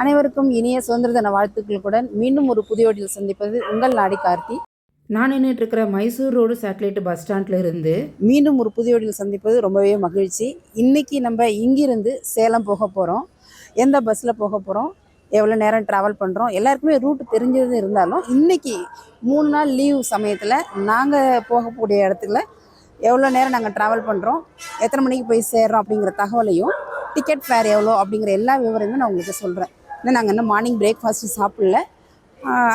அனைவருக்கும் இனிய சுதந்திர தின வாழ்த்துக்களுடன் மீண்டும் ஒரு புதிய வழியில் சந்திப்பது உங்கள் நாடி கார்த்தி. நான் நின்றுட்டு இருக்கிற மைசூர் ரோடு சேட்டலைட் பஸ் ஸ்டாண்ட்ல இருந்து மீண்டும் ஒரு புதிய வழியில் சந்திப்பது ரொம்பவே மகிழ்ச்சி. இன்னைக்கு நம்ம இங்கிருந்து சேலம் போக போகிறோம் எந்த பஸ்ஸில் போக போகிறோம் எவ்வளோ நேரம் ட்ராவல் பண்ணுறோம் எல்லாருக்குமே ரூட் தெரிஞ்சது இருந்தாலும் இன்னைக்கு மூணு நாள் லீவ் சமயத்தில் நாங்கள் போகக்கூடிய இடத்துல எவ்வளோ நேரம் நாங்கள் ட்ராவல் பண்ணுறோம் எத்தனை மணிக்கு போய் சேர்றோம் அப்படிங்கிற தகவலையும் டிக்கெட் ஃபேர் எவ்வளோ அப்படிங்கிற எல்லா விவரங்களும் நான் உங்களுக்கு சொல்கிறேன் இன்னும் நாங்கள் இன்னும் மார்னிங் பிரேக்ஃபாஸ்ட்டு சாப்பிடல.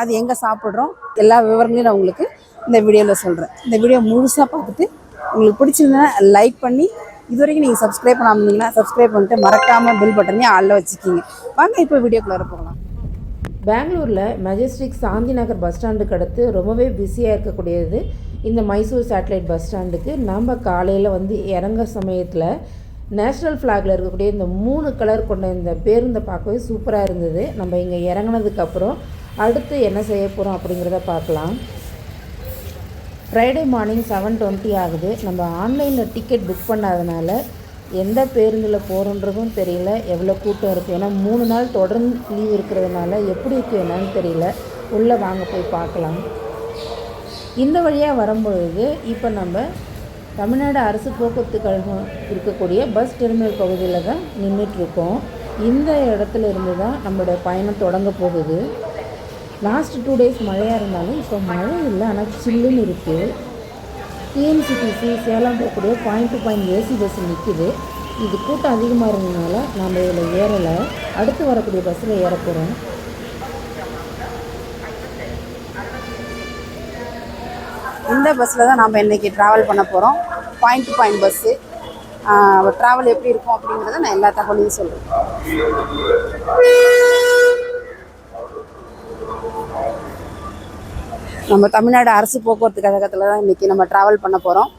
அது எங்கே சாப்பிட்றோம்? எல்லா விவரங்களையும் நான் உங்களுக்கு இந்த வீடியோவில் சொல்கிறேன் இந்த வீடியோ முழுசாக பார்த்துட்டு உங்களுக்கு பிடிச்சிருந்தா லைக் பண்ணி இது வரைக்கும் நீங்கள் சப்ஸ்கிரைப் பண்ணாமல் இருந்தீங்கன்னா சப்ஸ்கிரைப் பண்ணிட்டு மறக்காமல் பில் பட்டனையும் ஆளில் வச்சுக்கிங்க. வாங்க இப்போ வீடியோக்குள்ளே போகலாம். பெங்களூரில் மெஜஸ்டிக் சாந்தி நகர் பஸ் ஸ்டாண்டுக்கு அடுத்து ரொம்பவே பிஸியாக இருக்கக்கூடியது இந்த மைசூர் சேட்டலைட் பஸ் ஸ்டாண்டுக்கு நம்ம காலையில் வந்து இறங்க சமயத்தில் நேஷ்னல் ஃப்ளாகில் இருக்கக்கூடிய இந்த மூணு கலர் கொண்ட இந்த பேருந்தை பார்க்கவே சூப்பராக இருந்தது. நம்ம இங்கே இறங்குனதுக்கப்புறம் அடுத்து என்ன செய்ய போகிறோம் அப்படிங்கிறத பார்க்கலாம். ஃப்ரைடே மார்னிங் செவன் டுவெண்ட்டி ஆகுது. நம்ம ஆன்லைனில் டிக்கெட் புக் பண்ணாதனால எந்த பேருந்தில் போகிறோன்றதும் தெரியல எவ்வளோ கூட்டம் இருக்குது ஏன்னா மூணு நாள் தொடர்ந்து லீவ் இருக்கிறதுனால எப்படி இருக்குது என்னன்னு தெரியல. உள்ளே வாங்க போய் பார்க்கலாம். இந்த வழியாக வரும்பொழுது இப்போ நம்ம தமிழ்நாடு அரசு போக்குவரத்து கழகம் இருக்கக்கூடிய பஸ் டெர்மினல் பகுதியில் தான் நின்றுட்டுருக்கோம் இந்த இடத்துல இருந்து தான் நம்மளுடைய பயணம் தொடங்க போகுது. லாஸ்ட் டூ டேஸ் மழையாக இருந்தாலும் இப்போ மழை இல்லை ஆனால் சில்லுன்னு இருக்குது டிஎன்சிடிசி சேலம் போகக்கூடிய point to point AC bus நிற்கிது இது கூட்டம் அதிகமாக இருந்ததுனால நம்ம இதில் ஏறலை. அடுத்து வரக்கூடிய பஸ்ஸில் ஏற போகிறோம் இந்த பஸ்ஸில் தான் நம்ம இன்றைக்கி ட்ராவல் பண்ண போகிறோம் point to point bus travel எப்படி இருக்கும் அப்படிங்கிறத நான் எல்லா தகவலையும் சொல்கிறேன் நம்ம தமிழ்நாடு அரசு போக்குவரத்து கழகத்தில் தான் இன்றைக்கி நம்ம ட்ராவல் பண்ண போகிறோம்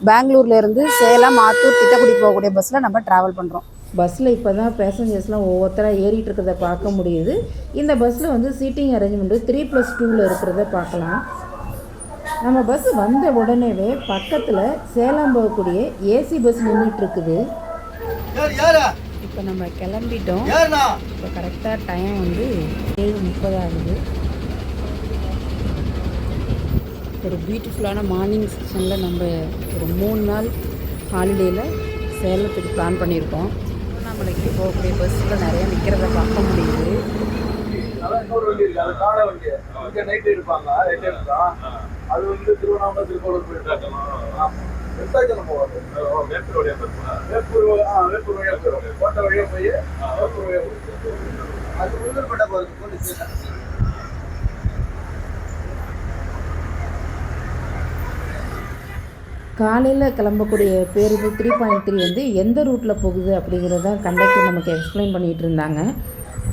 பெங்களூர்லேருந்து சேலம் ஆத்தூர் திட்டக்குடி போகக்கூடிய பஸ்ஸில் நம்ம ட்ராவல் பண்ணுறோம் பஸ்ஸில் இப்போ தான் பேசஞ்சர்ஸ்லாம் ஒவ்வொருத்தராக ஏறிட்டு இருக்கிறத பார்க்க முடியுது. இந்த பஸ்ஸில் வந்து சீட்டிங் அரேஞ்ச்மெண்ட்டு த்ரீ ப்ளஸ் டூவில் இருக்கிறத பார்க்கலாம். நம்ம பஸ் வந்த உடனேவே பக்கத்தில் சேலம் போகக்கூடிய ஏசி பஸ் நின்றுட்டு இருக்குது. யார் யாரா? இப்போ நம்ம கிளம்பிட்டோம். இப்போ கரெக்டாக டைம் வந்து ஏழு முப்பது ஆகுது. ஒரு பியூட்டிஃபுல்லான மார்னிங் செக்ஷனில் நம்ம ஒரு மூணு நாள் ஹாலிடேயில் சேலத்துக்கு பிளான் பண்ணியிருக்கோம். நம்மளுக்கு போகக்கூடிய பஸ்ஸில் நிறைய நிற்கிறத பார்க்க முடியுது. அது வந்து திருவண்ணாமலை திருக்கோளூர் போயிருக்காங்க போவாது வேப்பூர் வழியா வேப்பூர் ஆ வேப்பூர் வழியா கோட்டை வழியா போய் வேப்பூர் வழியா போயிடும் அது உளுந்தூர்பேட்டை போகிறது போலீஸ் ஸ்டேஷன் காலையில் கிளம்பக்கூடிய பேருந்து த்ரீ பாயிண்ட் த்ரீ வந்து எந்த ரூட்டில் போகுது அப்படிங்கிறத கண்டக்டர் நமக்கு எக்ஸ்பிளைன் பண்ணிகிட்டு இருந்தாங்க.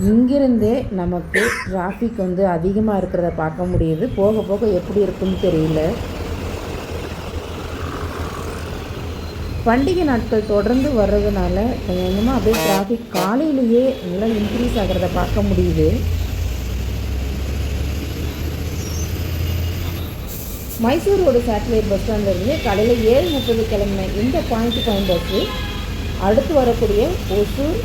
இங்கிருந்தே நமக்கு டிராஃபிக் வந்து அதிகமாக இருக்கிறத பார்க்க முடியுது. போக போக எப்படி இருக்குன்னு தெரியல. பண்டிகை நாட்கள் தொடர்ந்து வர்றதுனால கொஞ்சம் கொஞ்சமாக அப்படியே டிராஃபிக் காலையிலேயே நல்லா இன்க்ரீஸ் ஆகிறத பார்க்க முடியுது. மைசூர் ரோடு சேட்டலைட் பஸ் ஸ்டாண்ட்லேருந்து காலையில் ஏழு முப்பது கிளம்பின இந்த பாயிண்ட் டு பாயிண்ட் பஸ்ஸு அடுத்து வரக்கூடிய ஒசூர்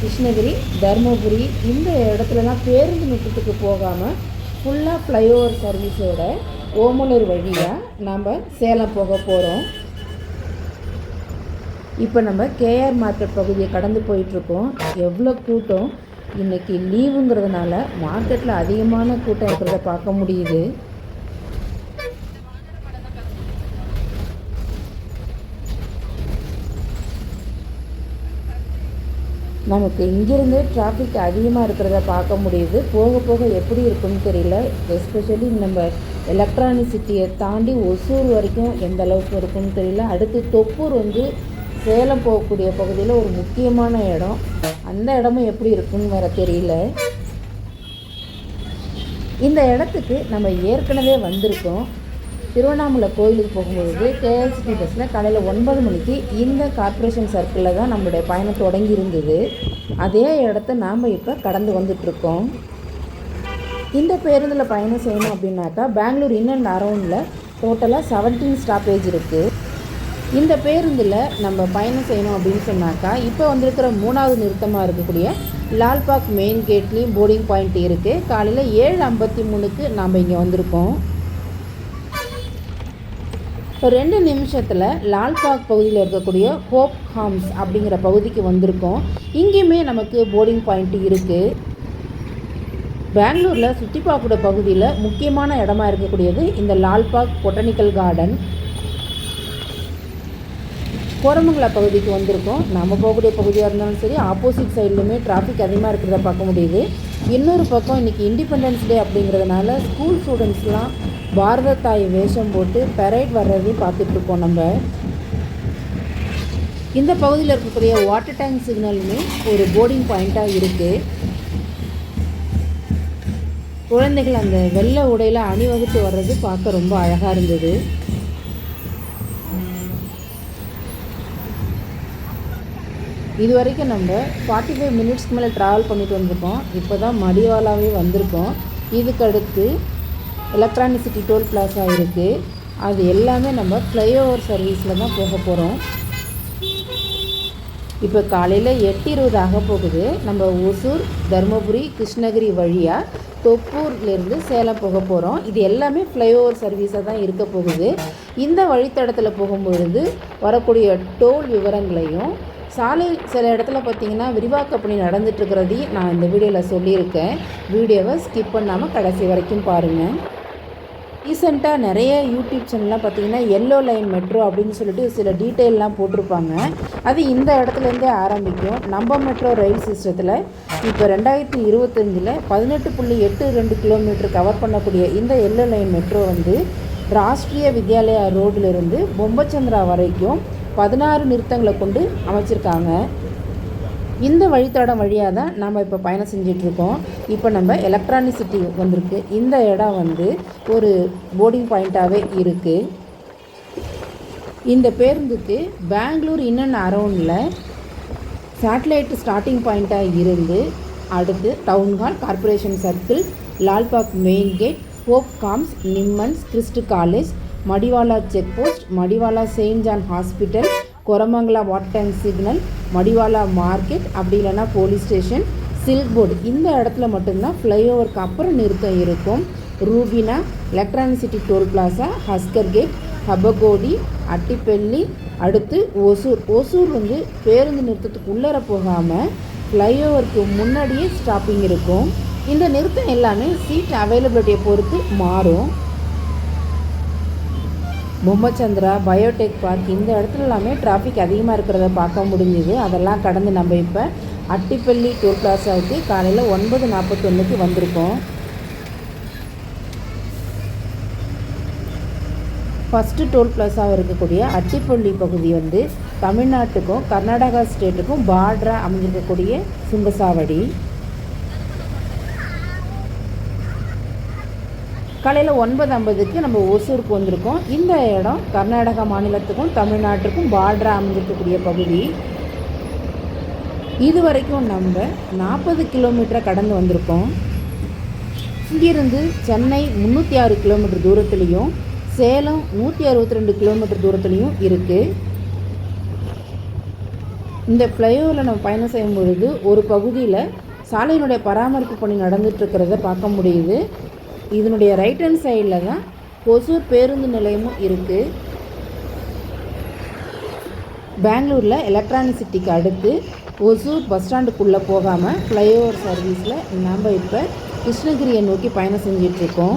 கிருஷ்ணகிரி தருமபுரி இந்த இடத்துலலாம் பேருந்து நிறுத்தத்துக்கு போகாமல் ஃபுல்லாக ஃப்ளைஓவர் சர்வீஸோட ஓமலூர் வழியாக நம்ம சேலம் போக போகிறோம் இப்போ நம்ம கேஆர் மார்க்கெட் பகுதியை கடந்து போயிட்டுருக்கோம். எவ்வளோ கூட்டம்? இன்றைக்கி லீவுங்கிறதுனால மார்க்கெட்டில் அதிகமான கூட்டம் இருக்கிறத பார்க்க முடியுது. நமக்கு இங்கிருந்து டிராஃபிக் அதிகமாக இருக்கிறத பார்க்க முடியுது. போக போக எப்படி இருக்குன்னு தெரியல. எஸ்பெஷலி நம்ம எலக்ட்ரானிசிட்டியை தாண்டி ஒசூர் வரைக்கும் எந்த அளவுக்கு இருக்குன்னு தெரியல. அடுத்து தொப்பூர் வந்து சேலம் போகக்கூடிய பகுதியில் ஒரு முக்கியமான இடம். அந்த இடமும் எப்படி இருக்குன்னு வர தெரியல. இந்த இடத்துக்கு நம்ம ஏற்கனவே வந்திருக்கோம். திருவண்ணாமலை கோயிலுக்கு போகும்பொழுது கேஎஸ்டி பஸ்ஸில் காலையில் ஒன்பது மணிக்கு இந்த கார்ப்பரேஷன் சர்க்கிளில் தான் நம்மளுடைய பயணம் தொடங்கி இருந்தது. அதே இடத்த நாம் இப்போ கடந்து வந்துட்ருக்கோம் இந்த பேருந்தில் பயணம் செய்யணும் அப்படின்னாக்கா பெங்களூர் இன் அண்ட் அரௌண்டில் டோட்டலாக செவன்டீன் ஸ்டாப்பேஜ் இருக்குது இந்த பேருந்தில் நம்ம பயணம் செய்யணும் அப்படின்னு சொன்னாக்கா இப்போ வந்திருக்கிற மூணாவது நிறுத்தமாக இருக்கக்கூடிய லால்பாக் மெயின் கேட்லேயும் போர்டிங் பாயிண்ட் இருக்குது காலையில் ஏழு ஐம்பத்தி மூணுக்கு நாம் இங்கே வந்திருக்கோம். இப்போ ரெண்டு நிமிஷத்தில் லால்பாக் பகுதியில் இருக்கக்கூடிய ஹோப் ஹாம்ஸ் அப்படிங்கிற பகுதிக்கு வந்திருக்கோம். இங்கேயுமே நமக்கு போர்டிங் பாயிண்ட் இருக்குது பெங்களூரில் சுற்றி பார்க்கக்கூடிய பகுதியில் முக்கியமான இடமா இருக்கக்கூடியது இந்த லால்பாக் பொட்டானிக்கல் கார்டன். கோரமங்கலா பகுதிக்கு வந்திருக்கோம். நம்ம போகக்கூடிய பகுதியாக இருந்தாலும் சரி ஆப்போசிட் சைட்லையுமே டிராஃபிக் அதிகமாக இருக்கிறத பார்க்க முடியுது. இன்னொரு பக்கம் இன்றைக்கி இண்டிபெண்டன்ஸ் டே அப்படிங்கிறதுனால ஸ்கூல் ஸ்டூடெண்ட்ஸ்லாம் பாரத தாய் வேஷம் போட்டு பெரைட் வர்றதையும் பார்த்துட்ருக்கோம் நம்ம. இந்த பகுதியில் இருக்கக்கூடிய வாட்டர் டேங்க் சிக்னலுமே ஒரு போர்டிங் பாயிண்ட்டாக இருக்குது குழந்தைகள் அந்த வெள்ளை உடையில் அணிவகுத்து வர்றது பார்க்க ரொம்ப அழகாக இருந்தது. இது வரைக்கும் நம்ம ஃபார்ட்டி ஃபைவ் மினிட்ஸ்க்கு மேலே ட்ராவல் பண்ணிட்டு வந்திருக்கோம். இப்போ தான் மடிவாலாவே வந்திருக்கோம். இதுக்கு அடுத்து எலக்ட்ரானிசிட்டி டோல் பிளாஸா இருக்குது அது எல்லாமே நம்ம ஃப்ளைஓவர் சர்வீஸில் தான் போக போகிறோம் இப்போ காலையில் எட்டு இருபது ஆக போகுது. நம்ம ஒசூர் தருமபுரி கிருஷ்ணகிரி வழியாக தொப்பூர்லேருந்து சேலம் போக போகிறோம் இது எல்லாமே ஃப்ளைஓவர் சர்வீஸாக தான் இருக்க போகுது. இந்த வழித்தடத்தில் போகும்பொழுது வரக்கூடிய டோல் விவரங்களையும் சாலை சில இடத்துல பார்த்தீங்கன்னா விரிவாக்க பணி நடந்துட்டுருக்கிறதையும் நான் இந்த வீடியோவில் சொல்லியிருக்கேன். வீடியோவை ஸ்கிப் பண்ணாமல் கடைசி வரைக்கும் பாருங்கள் ரீசெண்டாக நிறைய யூடியூப் சேனல்லாம் பார்த்தீங்கன்னா எல்லோ லைன் மெட்ரோ அப்படின்னு சொல்லிட்டு சில டீட்டெயிலெலாம் போட்டிருப்பாங்க. அது இந்த இடத்துலேருந்தே ஆரம்பிக்கும். நம்ம மெட்ரோ ரயில் சிஸ்டத்தில் இப்போ ரெண்டாயிரத்தி இருபத்தஞ்சில் பதினெட்டு புள்ளி எட்டு ரெண்டு கிலோமீட்டர் கவர் பண்ணக்கூடிய இந்த எல்லோ லைன் மெட்ரோ வந்து ராஷ்ட்ரிய வித்யாலயா ரோட்டிலிருந்து பொம்பச்சந்திரா வரைக்கும் பதினாறு நிறுத்தங்களை கொண்டு அமைச்சிருக்காங்க. இந்த வழித்தடம் வழியாக தான் நம்ம இப்போ பயணம் செஞ்சிட்ருக்கோம். இப்போ நம்ம எலக்ட்ரானிசிட்டி வந்திருக்கு. இந்த இடம் வந்து ஒரு போர்டிங் பாயிண்ட்டாகவே இருக்குது இந்த பேருந்துக்கு பெங்களூர் இன்னன் அரௌண்டில் அரவுண்டில் சேட்டலைட் ஸ்டார்டிங் பாயிண்ட்டாக இருந்து அடுத்து town hall corporation circle Lalbagh main gate Hopcoms NIMHANS Christ college Madiwala check post Madiwala saint John hospital Koramangala water tank signal Madiwala market அப்படி இல்லைன்னா போலீஸ் ஸ்டேஷன் சில்க் போர்டு. இந்த இடத்துல மட்டும்தான் ஃப்ளைஓவருக்கு அப்புறம் நிறுத்தம் இருக்கும். Rupena Electronic City toll plaza Huskur gate Hebbagodi Attipalli அடுத்து ஒசூர் ஒசூர் வந்து பேருந்து நிறுத்தத்துக்கு உள்ளர போகாமல் ஃப்ளைஓவருக்கு முன்னாடியே ஸ்டாப்பிங் இருக்கும். இந்த நிறுத்தம் எல்லாமே சீட் அவைலபிலிட்டியை பொறுத்து மாறும். பொம்மச்சந்திரா பயோடெக் பார்க் இந்த இடத்துல எல்லாமே டிராஃபிக் அதிகமாக இருக்கிறத பார்க்க முடிஞ்சுது. அதெல்லாம் கடந்து நம்ம இப்போ அட்டிப்பள்ளி டோல் பிளாசாவுக்கு காலையில் ஒன்பது நாற்பத்தொன்றுக்கு வந்திருக்கோம். ஃபஸ்ட்டு டோல் பிளாசாக இருக்கக்கூடிய அட்டிப்பள்ளி பகுதி வந்து தமிழ்நாட்டுக்கும் கர்நாடகா ஸ்டேட்டுக்கும் பார்டராக அமைஞ்சிருக்கக்கூடிய சுங்கசாவடி. காலையில் ஒன்பது ஐம்பதுக்கு நம்ம ஒசூருக்கு வந்திருக்கோம். இந்த இடம் கர்நாடகா மாநிலத்துக்கும் தமிழ்நாட்டுக்கும் பார்டராக அமைஞ்சிருக்கக்கூடிய பகுதி. இது வரைக்கும் நம்ம நாற்பது கிலோமீட்டரை கடந்து வந்திருக்கோம். இங்கிருந்து சென்னை முந்நூற்றி ஆறு கிலோமீட்டர் தூரத்துலேயும் சேலம் நூற்றி அறுபத்தி ரெண்டு கிலோமீட்டர் தூரத்துலேயும் இருக்குது இந்த ஃப்ளைஓவரில் நம்ம பயணம் செய்யும் பொழுது ஒரு பகுதியில் சாலையினுடைய பராமரிப்பு பணி நடந்துட்டு இருக்கிறத பார்க்க முடியுது. இதனுடைய ரைட் ஹேண்ட் சைடில் தான் ஒசூர் பேருந்து நிலையமும் இருக்குது பெங்களூரில் எலக்ட்ரானிசிட்டிக்கு அடுத்து ஒசூர் பஸ் ஸ்டாண்டுக்குள்ளே போகாமல் ஃப்ளைஓவர் சர்வீஸில் நம்ம இப்போ கிருஷ்ணகிரியை நோக்கி பயணம் செஞ்சிட்ருக்கோம்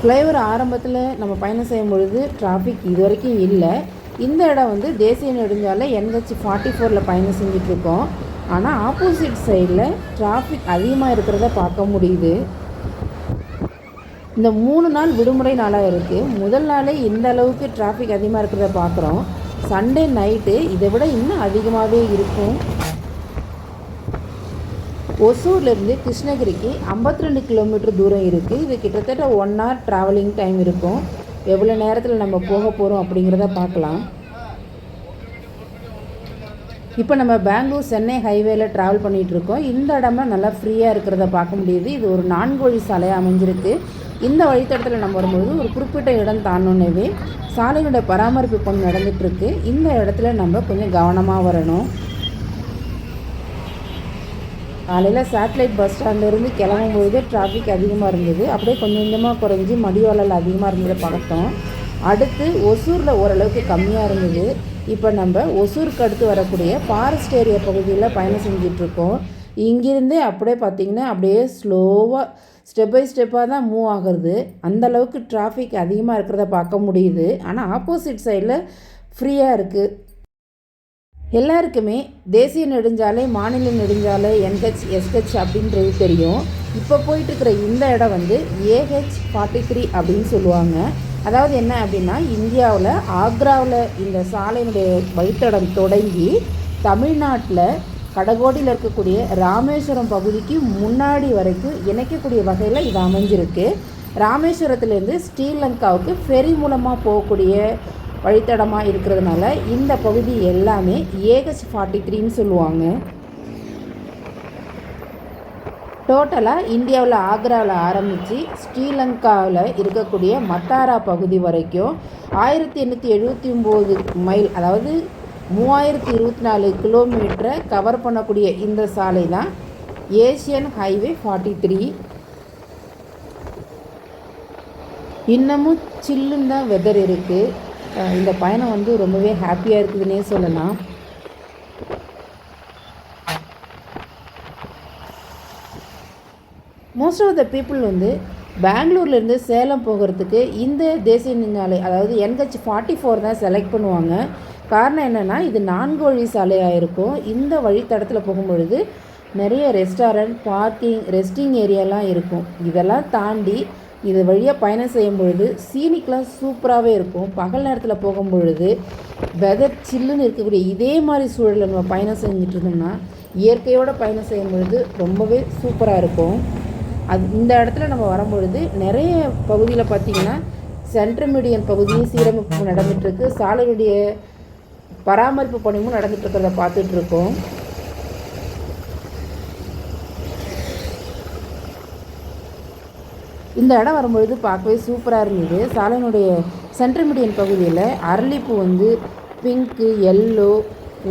ஃப்ளைஓவர் ஆரம்பத்தில் நம்ம பயணம் செய்யும் பொழுது டிராஃபிக் இது வரைக்கும் இல்லை. இந்த இடம் வந்து தேசிய நெடுஞ்சாலை என்ஹெச் ஃபார்ட்டி ஃபோரில் பயணம் செஞ்சிட்ருக்கோம் ஆனால் ஆப்போசிட் சைடில் டிராஃபிக் அதிகமாக இருக்கிறத பார்க்க முடியுது. இந்த மூணு நாள் விடுமுறை நாளாக இருக்குது முதல் நாளே இந்த அளவுக்கு டிராஃபிக் அதிகமாக இருக்கிறத பார்க்குறோம் சண்டே நைட்டு இதை விட இன்னும் அதிகமாகவே இருக்கும். ஒசூர்லேருந்து கிருஷ்ணகிரிக்கு ஐம்பத்தி ரெண்டு கிலோமீட்டர் தூரம் இருக்குது இது கிட்டத்தட்ட ஒன் ஹவர் ட்ராவலிங் டைம் இருக்கும். எவ்வளோ நேரத்தில் நம்ம போக போகிறோம் அப்படிங்கிறத பார்க்கலாம் இப்போ நம்ம பெங்களூர் சென்னை ஹைவேல ட்ராவல் பண்ணிகிட்ருக்கோம் இந்த இடமா நல்லா ஃப்ரீயாக இருக்கிறத பார்க்க முடியுது. இது ஒரு நான்கு வழி சாலையாக அமைஞ்சிருக்கு. இந்த வழித்தடத்தில் நம்ம வரும்பொழுது ஒரு குறிப்பிட்ட இடம் தாண்டோன்னே சாலையோட பராமரிப்பு பணி நடந்துகிட்ருக்கு இந்த இடத்துல நம்ம கொஞ்சம் கவனமாக வரணும். காலையில் சேட்டலைட் பஸ் ஸ்டாண்ட்லேருந்து கிளம்பும்போது டிராஃபிக் அதிகமாக இருந்தது. அப்படியே கொஞ்சம் கொஞ்சமாக குறைஞ்சி மடிவாளல் அதிகமாக இருந்ததை பார்த்தோம். அடுத்து ஒசூரில் ஓரளவுக்கு கம்மியாக இருந்தது. இப்போ நம்ம ஒசூருக்கு அடுத்து வரக்கூடிய ஃபாரஸ்ட் ஏரியா பகுதியில் பயணம் செஞ்சிட்ருக்கோம் இங்கிருந்து அப்படியே பார்த்திங்கன்னா அப்படியே ஸ்லோவாக ஸ்டெப் பை ஸ்டெப்பாக தான் மூவ் ஆகுறது. அந்தளவுக்கு டிராஃபிக் அதிகமாக இருக்கிறத பார்க்க முடியுது. ஆனால் ஆப்போசிட் சைடில் ஃப்ரீயாக இருக்குது எல்லாருக்குமே தேசிய நெடுஞ்சாலை மாநில நெடுஞ்சாலை என்ஹெச் எஸ்ஹெச் அப்படின்றது தெரியும். இப்போ போயிட்டுருக்கிற இந்த இடம் வந்து ஏஹெச் ஃபார்ட்டி த்ரீ அப்படின்னு சொல்லுவாங்க. அதாவது என்ன அப்படின்னா இந்தியாவில் ஆக்ராவில் இந்த சாலையினுடைய வழித்தடம் தொடங்கி தமிழ்நாட்டில் கடகோடியில் இருக்கக்கூடிய ராமேஸ்வரம் பகுதிக்கு முன்னாடி வரைக்கும் இணைக்கக்கூடிய வகையில் இது அமைஞ்சிருக்கு. ராமேஸ்வரத்துலேருந்து ஸ்ரீலங்காவுக்கு ஃபெரி மூலமாக போகக்கூடிய வழித்தடமாக இருக்கிறதுனால இந்த பகுதி எல்லாமே ஏகச் ஃபார்ட்டி த்ரீன்னு சொல்லுவாங்க டோட்டலாக இந்தியாவில் ஆக்ராவில் ஆரம்பித்து ஸ்ரீலங்காவில் இருக்கக்கூடிய மத்தாரா பகுதி வரைக்கும் ஆயிரத்தி எண்ணூற்றி எழுபத்தி ஒம்பது மைல் அதாவது மூவாயிரத்தி இருபத்தி நாலு கிலோமீட்டரை கவர் பண்ணக்கூடிய இந்த சாலை தான் ஏஷியன் ஹைவே ஃபார்ட்டி த்ரீ இன்னமும் சில்லுன்னு தான் வெதர் இருக்குது இந்த பயணம் வந்து ரொம்பவே ஹாப்பியாக இருக்குதுன்னே சொல்லலாம். மோஸ்ட் ஆஃப் த பீப்புள் வந்து பெங்களூர்லேருந்து சேலம் போகிறதுக்கு இந்த தேசிய நெடுஞ்சாலை அதாவது என்ஹெச் ஃபார்ட்டி ஃபோர் தான் செலக்ட் பண்ணுவாங்க. காரணம் என்னென்னா இது நான்கு வழி சாலையாக இருக்கும் இந்த வழித்தடத்தில் போகும்பொழுது நிறைய ரெஸ்டாரண்ட் பார்க்கிங் ரெஸ்டிங் ஏரியாலாம் இருக்கும். இதெல்லாம் தாண்டி இது வழியாக பயணம் செய்யும் பொழுது சீனிக்கெலாம் சூப்பராகவே இருக்கும். பகல் நேரத்தில் போகும் பொழுது வெதர் சில்லுன்னு இருக்கக்கூடிய இதே மாதிரி சூழலில் நம்ம பயணம் செஞ்சுட்டு இருந்தோம்னா இயற்கையோடு பயணம் செய்யும் பொழுது ரொம்பவே சூப்பராக இருக்கும். அது இந்த இடத்துல நம்ம வரும்பொழுது நிறைய பகுதியில் பார்த்திங்கன்னா சென்ட்ரல் மீடியன் பகுதியும் சீரமைப்பு நடந்துகிட்ருக்கு சாலையுடைய பராமரிப்பு பணியும் நடந்துட்டு இருக்கிறத பார்த்துட்ருக்கோம் இந்த இடம் வரும்பொழுது பார்க்கவே சூப்பராக இருந்தது. சாலையினுடைய சென்ட்ரல் மீடியன் பகுதியில் அரளிப்பூ வந்து பிங்க்கு எல்லோ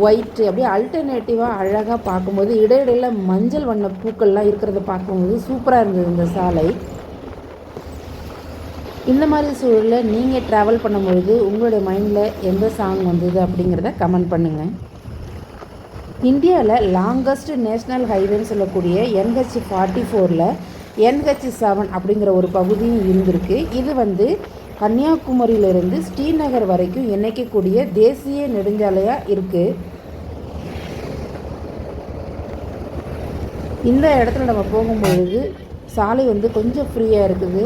ஒயிட்டு அப்படியே அல்டர்னேட்டிவாக அழகாக பார்க்கும்போது இடையிடையில் மஞ்சள் வண்ண பூக்கள்லாம் இருக்கிறத பார்க்கும்போது சூப்பராக இருந்தது இந்த சாலை. இந்த மாதிரி சூழலில் நீங்கள் ட்ராவல் பண்ணும்பொழுது உங்களுடைய மைண்டில் எந்த சாங் வந்தது அப்படிங்கிறத கமெண்ட் பண்ணுங்கள் இந்தியாவில் லாங்கஸ்ட் நேஷ்னல் ஹைவேன்னு சொல்லக்கூடிய என்ஹெச் ஃபார்ட்டி ஃபோரில் என்ஹெச் செவன் அப்படிங்கிற ஒரு பகுதியும் இருந்திருக்கு. இது வந்து கன்னியாகுமரியிலிருந்து ஸ்ரீநகர் வரைக்கும் இணைக்கக்கூடிய தேசிய நெடுஞ்சாலையாக இருக்குது இந்த இடத்துல நம்ம போகும்பொழுது சாலை வந்து கொஞ்சம் ஃப்ரீயாக இருக்குது.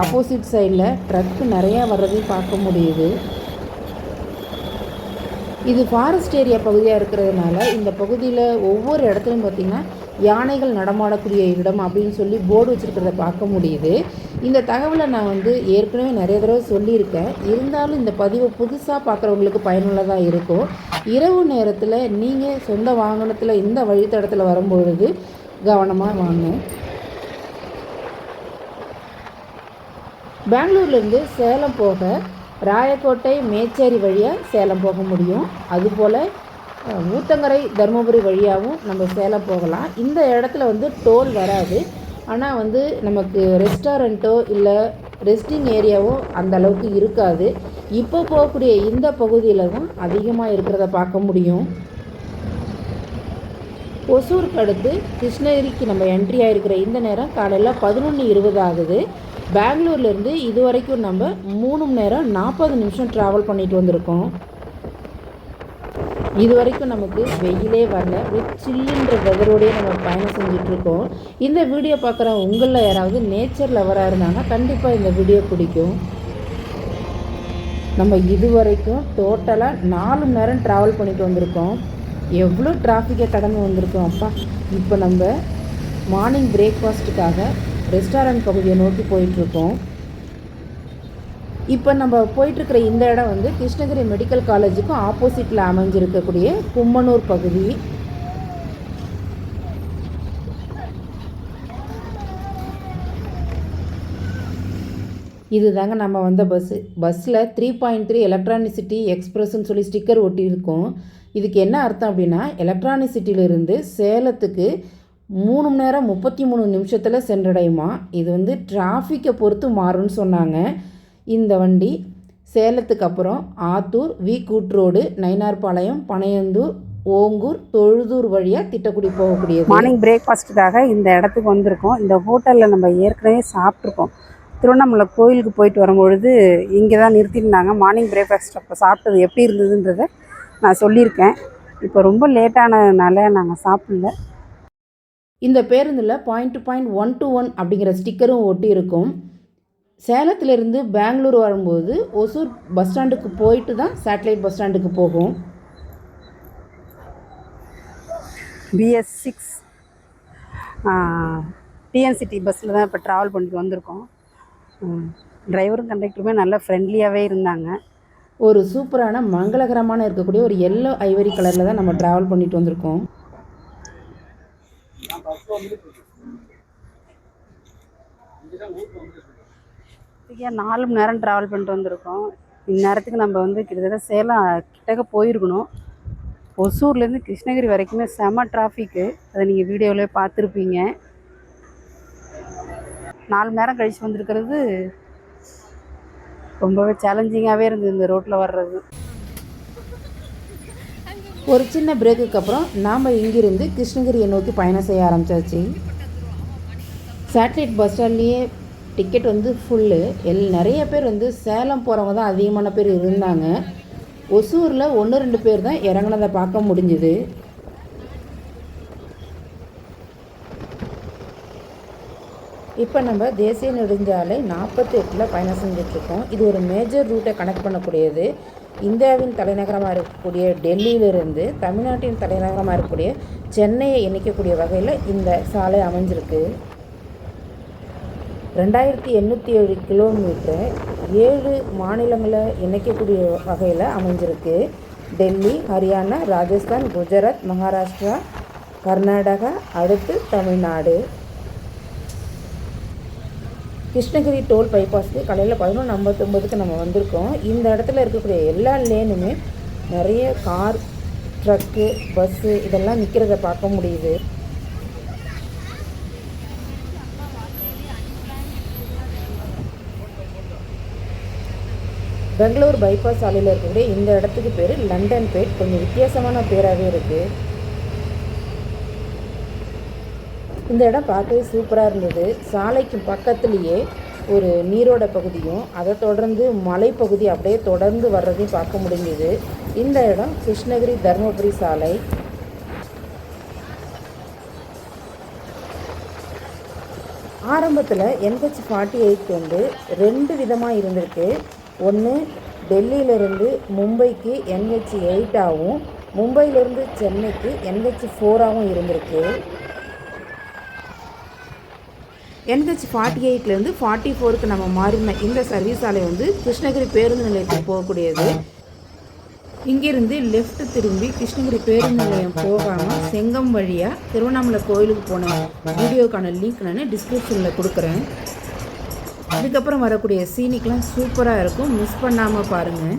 ஆப்போசிட் சைடில் ட்ரக்கு நிறையா வர்றதையும் பார்க்க முடியுது. இது ஃபாரஸ்ட் ஏரியா பகுதியாக இருக்கிறதுனால இந்த பகுதியில் ஒவ்வொரு இடத்துலையும் பார்த்திங்கன்னா யானைகள் நடமாடக்கூடிய இடம் அப்படின்னு சொல்லி போர்டு வச்சுருக்கிறத பார்க்க முடியுது. இந்த தகவலை நான் வந்து ஏற்கனவே நிறைய தடவை சொல்லியிருக்கேன். இருந்தாலும் இந்த பதிவை புதுசாக பார்க்குறவங்களுக்கு பயனுள்ளதாக இருக்கும். இரவு நேரத்தில் நீங்கள் சொந்த வாகனத்தில் இந்த வழித்தடத்தில் வரும்பொழுது கவனமாக வாங்க. பெங்களூர்லேருந்து சேலம் போக ராயக்கோட்டை மேச்சேரி வழியாக சேலம் போக முடியும். அதுபோல் ஊத்தங்கரை தருமபுரி வழியாகவும் நம்ம சேலம் போகலாம். இந்த இடத்துல வந்து டோல் வராது. ஆனால் வந்து நமக்கு ரெஸ்டாரண்ட்டோ இல்லை ரெஸ்டிங் ஏரியாவோ அந்த அளவுக்கு இருக்காது. இப்போ போகக்கூடிய இந்த பகுதியில் தான் அதிகமாக இருக்கிறத பார்க்க முடியும். ஒசூருக்கு அடுத்து கிருஷ்ணகிரிக்கு நம்ம என்ட்ரி ஆகிருக்கிற இந்த நேரம் காலையில் பதினொன்று இருபது ஆகுது. பெங்களூர்லேருந்து இது வரைக்கும் நம்ம மூணு மணி நேரம் நாற்பது நிமிஷம் ட்ராவல் பண்ணிட்டு வந்திருக்கோம். இது வரைக்கும் நமக்கு வெயிலே வரல. ஒரு சில்லுன்ற வெதரோடய நம்ம பயணம் செஞ்சிட்ருக்கோம். இந்த வீடியோ பார்க்குற உங்களில் யாராவது நேச்சர் லவராக இருந்தாங்கன்னா கண்டிப்பாக இந்த வீடியோ பிடிக்கும். நம்ம இது வரைக்கும் டோட்டலாக நாலு மணி நேரம் ட்ராவல் பண்ணிட்டு வந்திருக்கோம். எவ்வளோ டிராஃபிக்கை கடந்து வந்திருக்கோம் அப்பா. இப்போ நம்ம மார்னிங் பிரேக்ஃபாஸ்ட்டுக்காக ரெஸ்டாரண்ட் பகுதியை நோக்கி போயிட்டுருக்கோம். இப்போ நம்ம போயிட்டுருக்கிற இந்த இடம் வந்து கிருஷ்ணகிரி மெடிக்கல் காலேஜுக்கும் ஆப்போசிட்டில் அமைஞ்சிருக்கக்கூடிய கும்மனூர் பகுதி. இது தாங்க நம்ம வந்த பஸ்ஸு பஸ்ஸில் three point three Electronic City எக்ஸ்ப்ரெஸ்ன்னு சொல்லி ஸ்டிக்கர் ஒட்டியிருக்கோம். இதுக்கு என்ன அர்த்தம் அப்படின்னா எலக்ட்ரானிசிட்டியிலிருந்து சேலத்துக்கு மூணு மணி நேரம் முப்பத்தி மூணு நிமிஷத்தில் சென்றடையுமா? இது வந்து டிராஃபிக்கை பொறுத்து மாறும்னு சொன்னாங்க. இந்த வண்டி சேலத்துக்கு அப்புறம் ஆத்தூர் வி கூட்ரோடு நயினார்பாளையம் பனையந்தூர் ஓங்கூர் தொழுதூர் வழியாக திட்டக்குடி போகக்கூடியது. மார்னிங் பிரேக்ஃபாஸ்ட்டுக்காக இந்த இடத்துக்கு வந்திருக்கோம். இந்த ஹோட்டலில் நம்ம ஏற்கனவே சாப்பிட்ருக்கோம் திருவண்ணாமலை கோயிலுக்கு போயிட்டு வரும்பொழுது இங்கே தான் நிறுத்தியிருந்தாங்க. மார்னிங் பிரேக்ஃபாஸ்ட் அப்போ சாப்பிட்டது எப்படி இருந்ததுன்றதை நான் சொல்லியிருக்கேன். இப்போ ரொம்ப லேட்டானதுனால நாங்கள் சாப்பிடல. இந்த பேருந்தில் point to point one two one அப்படிங்கிற ஸ்டிக்கரும் ஒட்டி இருக்கும் சேலத்திலிருந்து பெங்களூர் வரும்போது ஒசூர் பஸ் ஸ்டாண்டுக்கு போயிட்டு தான் சேட்டலைட் பஸ் ஸ்டாண்டுக்கு போகும். பிஎஸ் சிக்ஸ் டிஎன்சிடி பஸ்ஸில் தான் இப்போ ட்ராவல் பண்ணிட்டு வந்திருக்கோம். டிரைவரும் கண்டக்டருமே நல்லா ஃப்ரெண்ட்லியாகவே இருந்தாங்க. ஒரு சூப்பரான மங்களகரமான இருக்கக்கூடிய ஒரு எல்லோ ஐவரி கலரில் தான் நம்ம ட்ராவல் பண்ணிட்டு வந்திருக்கோம். நாலு மணி நேரம் ட்ராவல் பண்ணிட்டு வந்திருக்கோம். இந்நேரத்துக்கு நம்ம வந்து கிட்டத்தட்ட சேலம் கிட்டக்க போயிருக்கணும். ஒசூர்லேருந்து கிருஷ்ணகிரி வரைக்குமே செம டிராஃபிக்கு அதை நீங்கள் வீடியோவிலே பார்த்துருப்பீங்க. நாலு மணி நேரம் கழித்து வந்திருக்கிறது ரொம்பவே சேலஞ்சிங்காகவே இருந்தது இந்த ரோட்டில் வர்றது. ஒரு சின்ன பிரேக்குக்கு அப்புறம் நாம் இங்கிருந்து கிருஷ்ணகிரியை நோக்கி பயணம் செய்ய ஆரம்பிச்சாச்சு. சேட்டலைட் பஸ் ஸ்டாண்ட்லேயே டிக்கெட் வந்து ஃபுல்லு எல் நிறைய பேர் வந்து சேலம் போகிறவங்க தான் அதிகமான பேர் இருந்தாங்க. ஒசூரில் ஒன்று ரெண்டு பேர் தான் இறங்குனதை பார்க்க முடிஞ்சுது. இப்போ நம்ம தேசிய நெடுஞ்சாலை நாற்பத்தி எட்டில் பயணம் செஞ்சிட்ருக்கோம் இது ஒரு மேஜர் ரூட்டை கனெக்ட் பண்ணக்கூடியது. இந்தியாவின் தலைநகரமாக இருக்கக்கூடிய டெல்லியிலிருந்து தமிழ்நாட்டின் தலைநகரமாக இருக்கக்கூடிய சென்னையை இணைக்கக்கூடிய வகையில் இந்த சாலை அமைஞ்சிருக்கு. ரெண்டாயிரத்தி எண்ணூற்றி ஏழு கிலோமீட்டர் ஏழு மாநிலங்களை இணைக்கக்கூடிய வகையில் அமைஞ்சிருக்கு. டெல்லி ஹரியானா ராஜஸ்தான் குஜராத் மகாராஷ்டிரா கர்நாடகா அடுத்து தமிழ்நாடு. கிருஷ்ணகிரி டோல் பைபாஸ்க்கு காலையில் பதினொன்று ஐம்பத்தொம்பதுக்கு நம்ம வந்திருக்கோம். இந்த இடத்துல இருக்கக்கூடிய எல்லா லேனுமே நிறைய கார் ட்ரக்கு பஸ்ஸு இதெல்லாம் நிற்கிறத பார்க்க முடியுது. பெங்களூர் பைபாஸ் சாலையில் இருக்கக்கூடிய இந்த இடத்துக்கு பேர் லண்டன் பேட் கொஞ்சம் வித்தியாசமான பேராகவே இருக்குது இந்த இடம் பார்க்கவே சூப்பராக இருந்தது. சாலைக்கு பக்கத்துலேயே ஒரு நீரோட பகுதியும் அதை தொடர்ந்து மலைப்பகுதி அப்படியே தொடர்ந்து வர்றதையும் பார்க்க முடிஞ்சுது. இந்த இடம் கிருஷ்ணகிரி தருமபுரி சாலை. ஆரம்பத்தில் என்ஹெச் ஃபார்ட்டி எயிட் வந்து ரெண்டு விதமாக இருந்திருக்கு. ஒன்று டெல்லியிலிருந்து மும்பைக்கு என்ஹெச் எயிட்டாகவும் மும்பையிலேருந்து சென்னைக்கு என்ஹெச் ஃபோராகவும் இருந்திருக்கு. என்ஹெச் ஃபார்ட்டி எயிட்லேருந்து ஃபார்ட்டி ஃபோருக்கு நம்ம மாறின இந்த சர்வீஸ் சாலை வந்து கிருஷ்ணகிரி பேருந்து நிலையத்துக்கு போகக்கூடியது. இங்கிருந்து லெஃப்ட் திரும்பி கிருஷ்ணகிரி பேருந்து நிலையம் போகாமல் செங்கம் வழியாக திருவண்ணாமலை கோயிலுக்கு போன வீடியோக்கான லிங்க் நான் டிஸ்கிரிப்ஷனில் கொடுக்குறேன். அதுக்கப்புறம் வரக்கூடிய சீனிக்கெலாம் சூப்பராக இருக்கும். மிஸ் பண்ணாமல் பாருங்கள்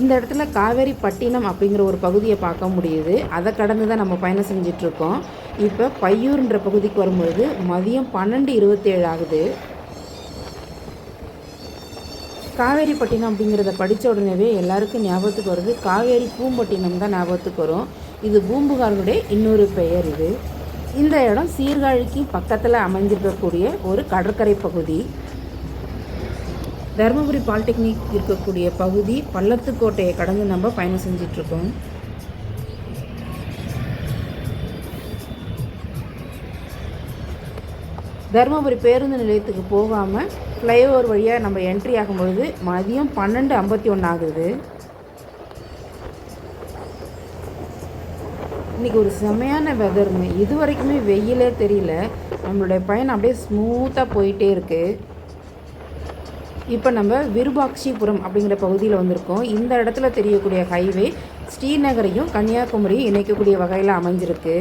இந்த இடத்துல காவேரி பட்டினம் அப்படிங்கிற ஒரு பகுதியை பார்க்க முடியுது. அதை கடந்து தான் நம்ம பயணம் செஞ்சிட்ருக்கோம். இப்போ பையூர்ன்ற பகுதிக்கு வரும்பொழுது மதியம் பன்னெண்டு இருபத்தேழு ஆகுது. காவேரிப்பட்டினம் அப்படிங்கிறத படித்த உடனேவே எல்லாருக்கும் ஞாபகத்துக்கு வருது. காவேரி பூம்பட்டினம் தான் ஞாபகத்துக்கு வரும். இது பூம்புகாருடைய இன்னொரு பெயர் இது. இந்த இடம் சீர்காழிக்கு பக்கத்தில் அமைஞ்சிருக்கக்கூடிய ஒரு கடற்கரை பகுதி. தருமபுரி பாலிடெக்னிக் இருக்கக்கூடிய பகுதி பள்ளத்துக்கோட்டையை கடந்து நம்ம பயணம் செஞ்சிட்ருக்கோம். தருமபுரி பேருந்து நிலையத்துக்கு போகாமல் ஃப்ளைஓவர் வழியாக நம்ம என்ட்ரி ஆகும் பொழுது மதியம் பன்னெண்டு ஐம்பத்தி ஒன்று ஆகுது. இன்றைக்கி ஒரு செமையான வெதருங்க இது வரைக்குமே வெயிலே தெரியல. நம்மளுடைய பயணம் அப்படியே ஸ்மூத்தாக போயிட்டே இருக்குது இப்போ நம்ம விருபாக்ஷிபுரம் அப்படிங்கிற பகுதியில் வந்திருக்கோம். இந்த இடத்துல தெரியக்கூடிய ஹைவே ஸ்ரீநகரையும் கன்னியாகுமரியும் இணைக்கக்கூடிய வகையில் அமைஞ்சிருக்கு.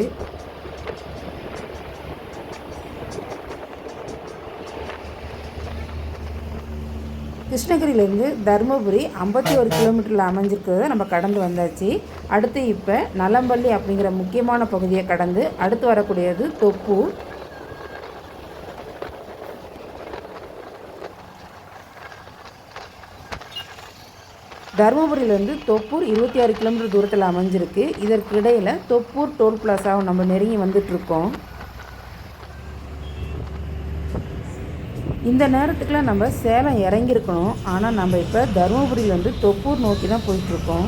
கிருஷ்ணகிரியிலேருந்து தருமபுரி ஐம்பத்தி ஒரு கிலோமீட்டரில் அமைஞ்சிருக்கிறத நம்ம கடந்து வந்தாச்சு. அடுத்து இப்போ நலம்பள்ளி அப்படிங்கிற முக்கியமான பகுதியை கடந்து அடுத்து வரக்கூடியது தொப்பூர். தருமபுரியிலேருந்து தொப்பூர் இருபத்தி ஆறு கிலோமீட்டர் தூரத்தில் அமைஞ்சிருக்கு. இதற்கு இடையில் தொப்பூர் டோல் பிளாஸாகவும் நம்ம நெருங்கி வந்துட்டுருக்கோம். இந்த நேரத்துக்குலாம் நம்ம சேலம் இறங்கியிருக்கணும். ஆனால் நம்ம இப்போ தருமபுரியிலேருந்து தொப்பூர் நோக்கி தான் போயிட்டுருக்கோம்.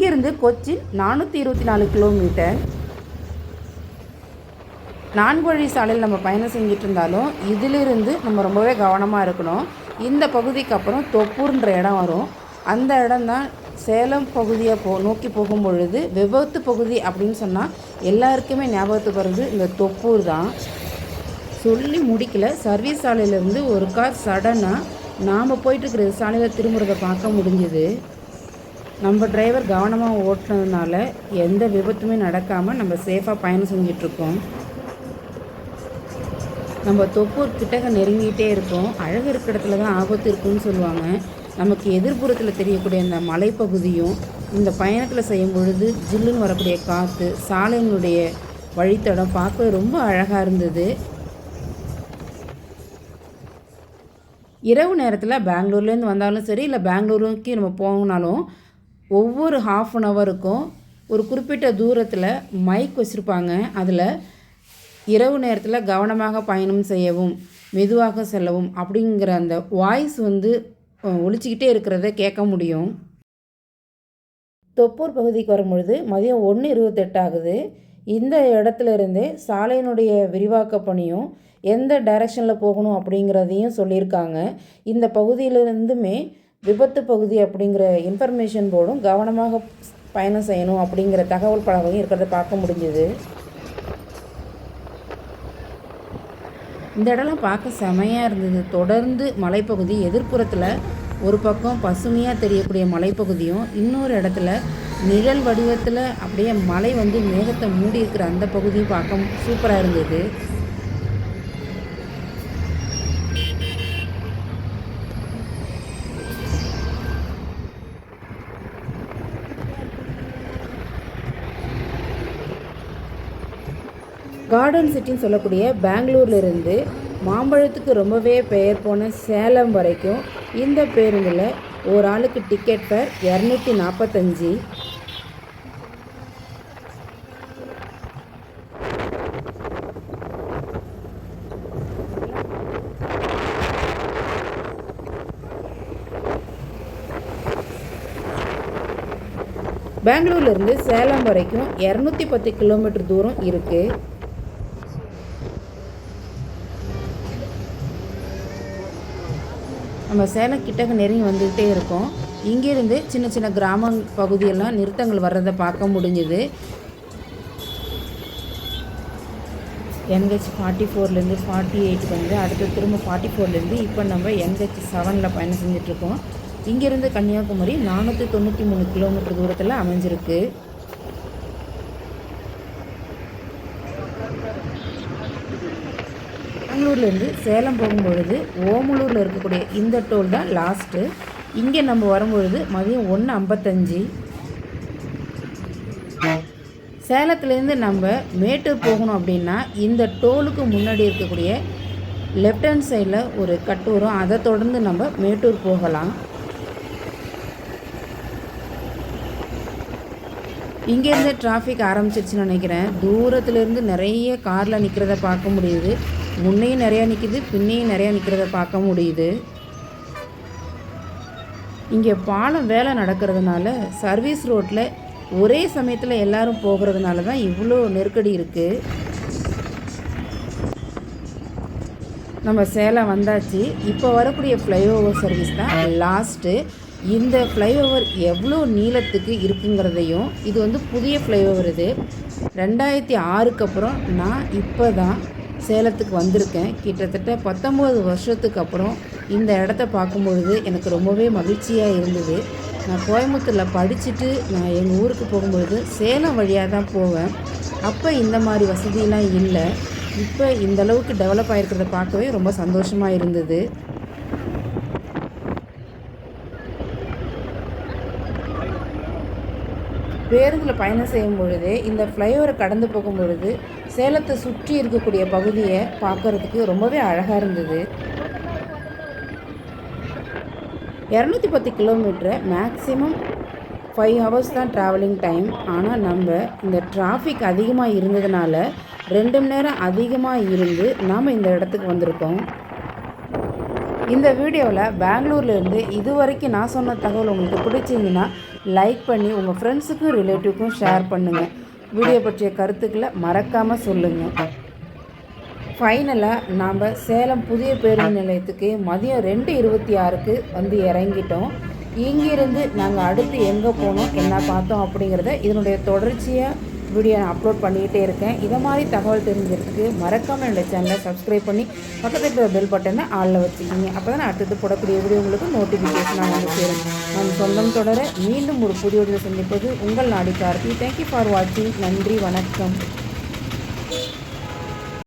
இங்கேருந்து கொச்சின் நானூற்றி இருபத்தி நாலு கிலோமீட்டர். நான்கு வழி சாலையில் நம்ம பயணம் செஞ்சுட்டு இருந்தாலும் இதிலிருந்து நம்ம ரொம்பவே கவனமாக இருக்கணும். இந்த பகுதிக்கு அப்புறம் தொப்பூர்ன்ற இடம் வரும். அந்த இடம் தான் சேலம் பகுதியை போ நோக்கி போகும் பொழுது விபத்து பகுதி அப்படின்னு சொன்னால் எல்லாருக்குமே ஞாபகத்துக்கு வருது இந்த தொப்பூர் தான். சொல்லி முடிக்கல. சர்வீஸ் சாலையிலேருந்து ஒரு கார் சடனாக நாம் போயிட்டுருக்கிற சாலையில் திரும்புறதை பார்க்க முடிஞ்சுது. நம்ம டிரைவர் கவனமாக ஓட்டுனதுனால எந்த விபத்துமே நடக்காமல் நம்ம சேஃபாக பயணம் செஞ்சிட்ருக்கோம். நம்ம தொப்பூர் கிட்டக நெருங்கிட்டே இருக்கோம். அழகு இருக்கிற இடத்துல தான் ஆபத்து இருக்குன்னு சொல்லுவாங்க. நமக்கு எதிர்ப்புறத்தில் தெரியக்கூடிய இந்த மலைப்பகுதியும் இந்த பயணத்தில் செய்யும் பொழுது ஜில்லுன்னு வரக்கூடிய காற்று சாலைகளுடைய வழித்தடம் பார்க்கவே ரொம்ப அழகாக இருந்தது. இரவு நேரத்தில் பெங்களூர்லேருந்து வந்தாலும் சரி இல்லை பெங்களூருக்கு நம்ம போகணுனாலும் ஒவ்வொரு ஹாஃப் அன் ஹவருக்கும் ஒரு குறிப்பிட்ட தூரத்தில் மைக் வச்சுருப்பாங்க. அதில் இரவு நேரத்தில் கவனமாக பயணம் செய்யவும் மெதுவாக செல்லவும் அப்படிங்கிற அந்த வாய்ஸ் வந்து ஒழிச்சிக்கிட்டே இருக்கிறத கேட்க முடியும். தொப்பூர் பகுதிக்கு வரும்பொழுது மதியம் ஒன்று இருபத்தெட்டு ஆகுது. இந்த இடத்துலருந்தே சாலையினுடைய விரிவாக்க பணியும் எந்த டைரக்ஷனில் போகணும் அப்படிங்கிறதையும் சொல்லியிருக்காங்க. இந்த பகுதியிலிருந்துமே விபத்து பகுதி அப்படிங்கிற இன்ஃபர்மேஷன் போர்டும் கவனமாக பயணம் செய்யணும் அப்படிங்கிற தகவல் பலகையும் இருக்கிறத பார்க்க முடிஞ்சுது. இந்த இடம்லாம் பார்க்க செமையாக இருந்தது. தொடர்ந்து மலைப்பகுதி எதிர்ப்புறத்தில் ஒரு பக்கம் பசுமையாக தெரியக்கூடிய மலைப்பகுதியும் இன்னொரு இடத்துல நிழல் வடிவத்தில் அப்படியே மலை வந்து மேகத்தை மூடி இருக்கிற அந்த பகுதியும் பார்க்க சூப்பராக இருந்தது. கார்டன் சிட்டின்னு சொல்லக்கூடிய பெங்களூர்லேருந்து மாம்பழத்துக்கு ரொம்பவே பெயர் போன சேலம் வரைக்கும் இந்த பேருந்தில் ஒரு ஆளுக்கு டிக்கெட் ஃபேர் இரநூத்தி நாற்பத்தஞ்சு பெங்களூர்லேருந்து சேலம் வரைக்கும் இரநூத்தி பத்து கிலோமீட்டர் தூரம் இருக்குது நம்ம சேலம் கிட்டக்க நெருங்கி வந்துக்கிட்டே இருக்கோம். இங்கேருந்து சின்ன சின்ன கிராம பகுதியெல்லாம் நிறுத்தங்கள் வர்றதை பார்க்க முடிஞ்சுது. என்ஹெச் ஃபார்ட்டி ஃபோர்லேருந்து ஃபார்ட்டி எயிட் வந்து அடுத்து திரும்ப ஃபார்ட்டி ஃபோர்லேருந்து இப்போ நம்ம என்ஹெச் செவனில் பயணம் செஞ்சிட்ருக்கோம் இங்கேருந்து கன்னியாகுமரி நானூற்றி தொண்ணூற்றி மூணு கிலோமீட்டர் தூரத்தில் அமைஞ்சிருக்கு. பெங்களூர்லேருந்து சேலம் போகும்பொழுது ஓமலூரில் இருக்கக்கூடிய இந்த டோல் தான் லாஸ்ட்டு இங்கே நம்ம வரும்பொழுது மதியம் ஒன்று ஐம்பத்தஞ்சு. சேலத்துலேருந்து நம்ம மேட்டூர் போகணும் அப்படின்னா இந்த டோலுக்கு முன்னாடி இருக்கக்கூடிய லெஃப்ட் ஹேண்ட் சைடில் ஒரு கட்டு வரும் அதை தொடர்ந்து நம்ம மேட்டூர் போகலாம். இங்கேருந்து டிராஃபிக் ஆரம்பிச்சிருச்சுன்னு நினைக்கிறேன். தூரத்துலேருந்து நிறைய காரில் நிற்கிறத பார்க்க முடியுது. முன்னையும் நிறையா நிற்கிது பின்னையும் நிறையா நிற்கிறத பார்க்க முடியுது. இங்கே பாலம் வேலை நடக்கிறதுனால சர்வீஸ் ரோட்டில் ஒரே சமயத்தில் எல்லாரும் போகிறதுனால தான் இவ்வளோ நெருக்கடி இருக்குது நம்ம சேலம் வந்தாச்சு. இப்போ வரக்கூடிய ஃப்ளைஓவர் சர்வீஸ் தான் லாஸ்ட்டு இந்த ஃப்ளைஓவர் எவ்வளோ நீளத்துக்கு இருக்குங்கிறதையும் இது வந்து புதிய ஃப்ளைஓவர் இது. ரெண்டாயிரத்தி ஆறுக்கு அப்புறம் நான் இப்போ தான் சேலத்துக்கு வந்திருக்கேன். கிட்டத்தட்ட பத்தொம்போது வருஷத்துக்கு அப்புறம் இந்த இடத்த பார்க்கும்பொழுது எனக்கு ரொம்பவே மகிழ்ச்சியாக இருந்தது. நான் கோயம்புத்தூரில் படிச்சுட்டு நான் எங்கள் ஊருக்கு போகும்பொழுது சேலம் வழியாக தான் போவேன். அப்போ இந்த மாதிரி வசதியெலாம் இல்லை. இப்போ இந்த அளவுக்கு டெவலப் ஆகிருக்கிறத பார்க்கவே ரொம்ப சந்தோஷமாக இருந்தது. பேருந்தில் பயணம் செய்யும் பொழுது இந்த ஃப்ளைஓவரை கடந்து போகும் பொழுது சேலத்தை சுற்றி இருக்கக்கூடிய பகுதியை பார்க்கறதுக்கு ரொம்பவே அழகாக இருந்தது. இரநூத்தி பத்து கிலோமீட்டரை மேக்ஸிமம் ஃபைவ் ஹவர்ஸ் தான் ட்ராவலிங் டைம் ஆனால் நம்ம இந்த டிராஃபிக் அதிகமாக இருந்ததுனால ரெண்டு மணி நேரம் அதிகமாக இருந்து நாம் இந்த இடத்துக்கு வந்திருக்கோம். இந்த வீடியோவில் பெங்களூர்லேருந்து இது வரைக்கும் நான் சொன்ன தகவல் உங்களுக்கு பிடிச்சிருந்துன்னா லைக் பண்ணி உங்கள் ஃப்ரெண்ட்ஸுக்கும் ரிலேட்டிவ்க்கும் ஷேர் பண்ணுங்கள் வீடியோ பற்றிய கருத்துக்களை மறக்காமல் சொல்லுங்கள் ஃபைனலாக நாம் சேலம் புதிய பேருந்து நிலையத்துக்கு மதியம் ரெண்டு இருபத்தி ஆறுக்கு வந்து இறங்கிட்டோம். இங்கிருந்து நாங்கள் அடுத்து எங்கே போனோம் என்ன பார்த்தோம் அப்படிங்கிறத இதனுடைய தொடர்ச்சியாக வீடியோ நான் அப்லோட் பண்ணிக்கிட்டே இருக்கேன். இதை மாதிரி தகவல் தெரிஞ்சதுக்கு மறக்காமல் என்னோடய சேனலை சப்ஸ்கிரைப் பண்ணி பக்கத்தில் இருக்கிற பெல் பட்டனை ஆளில் வச்சுக்கிங்க. அப்போ தான் அடுத்தது போடக்கூடிய வீடியோ உங்களுக்கு நோட்டிஃபிகேஷன் வந்து சேரும். நம் சொந்தம் தொடர மீண்டும் ஒரு புதிய வீடியோ சந்திப்பது உங்கள் நாடி கார்த்தி தேங்க்யூ ஃபார் வாட்சிங் நன்றி வணக்கம்.